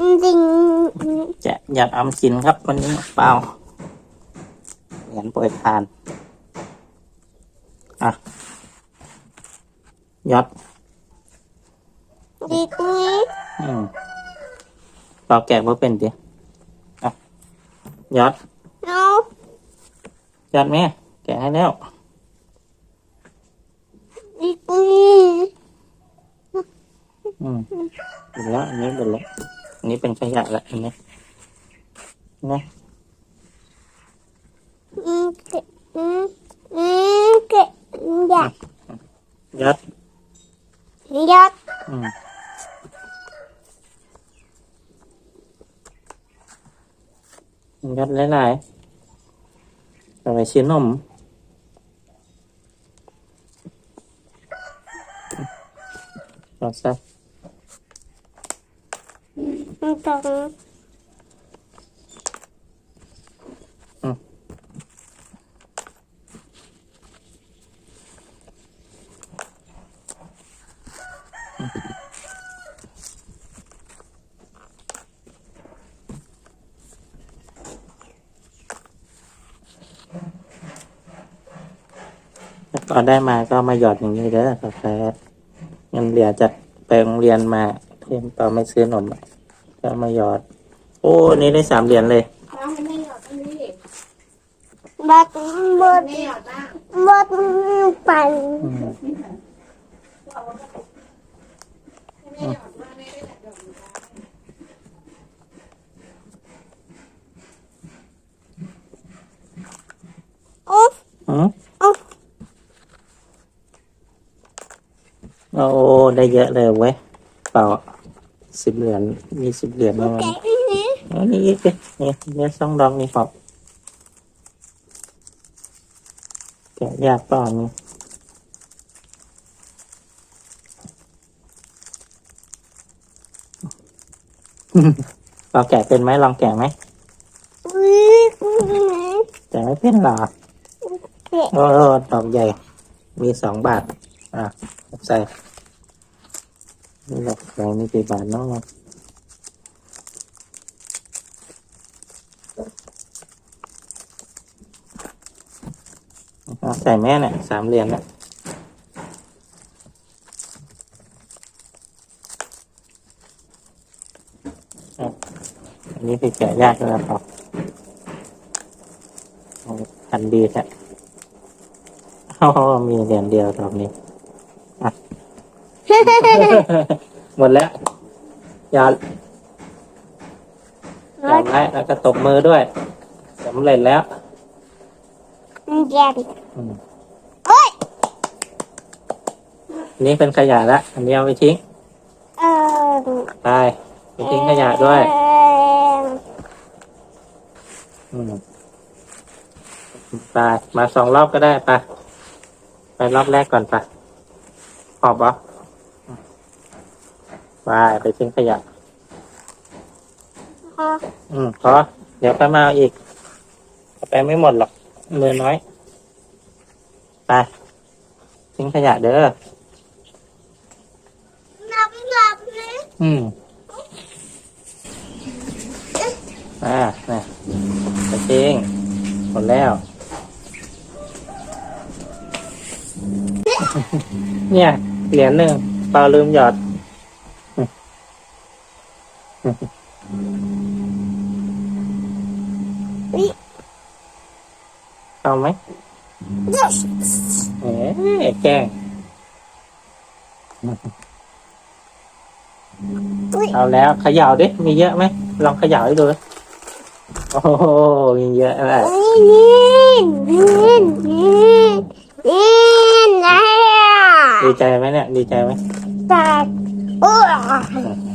จริงจะอยากอำสินครับวันนี้เปล่าเหรียญโปรยทาน อะยอดดีนี้อืมเปล่าแกะว่าเป็นเดียวอะยอดเอายอดแม่แกะให้แล้วดีนี้อืมเห็นแล้วอันนี้เป็นแล้วอั นนี้เป็นขยะล้วอันนี้นะอืมเกอืมอืมเกะยากยอดยอดอืมยอดหลายๆเอาไปชิ้นนมรอสั กมันต้องแล้วก็ได้มาก็มาหยอดอย่างนี้เด้อกาแฟเงินเหลือจากไปโรงเรียนมาเพื่อนต่อไม่ซื้อนม อะก็มาหยอด โอ้อันนี้ได้สามเหรียญเลยน้องไม่หยอดตรงนี้บัดบัดไม่หยอดบ้างบัดปั่นอืมไม่หยอดบ้างไม่ได้หยอดบ้างโอ้อืมโอ้โอ้ได้เยอะเลยเว้ยเปล่า สิบเหรียญมีสิบเหรียญประมาณแกะอันนี้อันนี้อีกเลยนี่เนี่ยสองดอกนี่ครับแกะยากเปล่านี่เราแกะเป็นไหมลองแกะไหมอุ้ยอุ้ยแกะไม่เป็นหรอแกะโอ้ดอกใหญ่ มีสองบาท อะ ใส่ นี่ดอกใหญ่มีกี่บาทเนาะเอาใส่แม่เนี่ยสามเหรียญเนี่ยอะอันนี้คือแกะยากแล้วครับพันดีแท้โอ้โหมีเหรียญเดียวดอกนี้ หมดแล้วหยอดหยอดไว้แล้วก็ตบมือด้วยสำเร็จแล้วแกะอืมโอ้ยอันนี้เป็นขยะละอันนี้เอาไปทิ้งเออไปไปทิ้งขยะด้วยเอออืมไปมาสองรอบก็ได้ไปไปรอบแรกก่อนไปขอบเหรอ ไปไปทิ้งขยะเอาอืมพอเดี๋ยวค่อยมาเอาอีกเอาไปไม่หมดหรอกมือน้อย ไปทิ้งขยะเด้อ นับนับนะอืม อ่านี่ไปทิ้งหมดแล้ว เนี่ย เหรียญหนึ่งเปล่าลืมหยอดอุ๊ย เอาไหมเอ๊ะแกล้งอุ๊ยเอาแล้วเขย่าดิ มีเยอะไหม ลองเขย่าให้ดูดิโอ้โห มีเยอะเลยนี่นี่นี่นี่นี่นะดีใจไหมเนี่ย ดีใจไหม แต่โอ้ย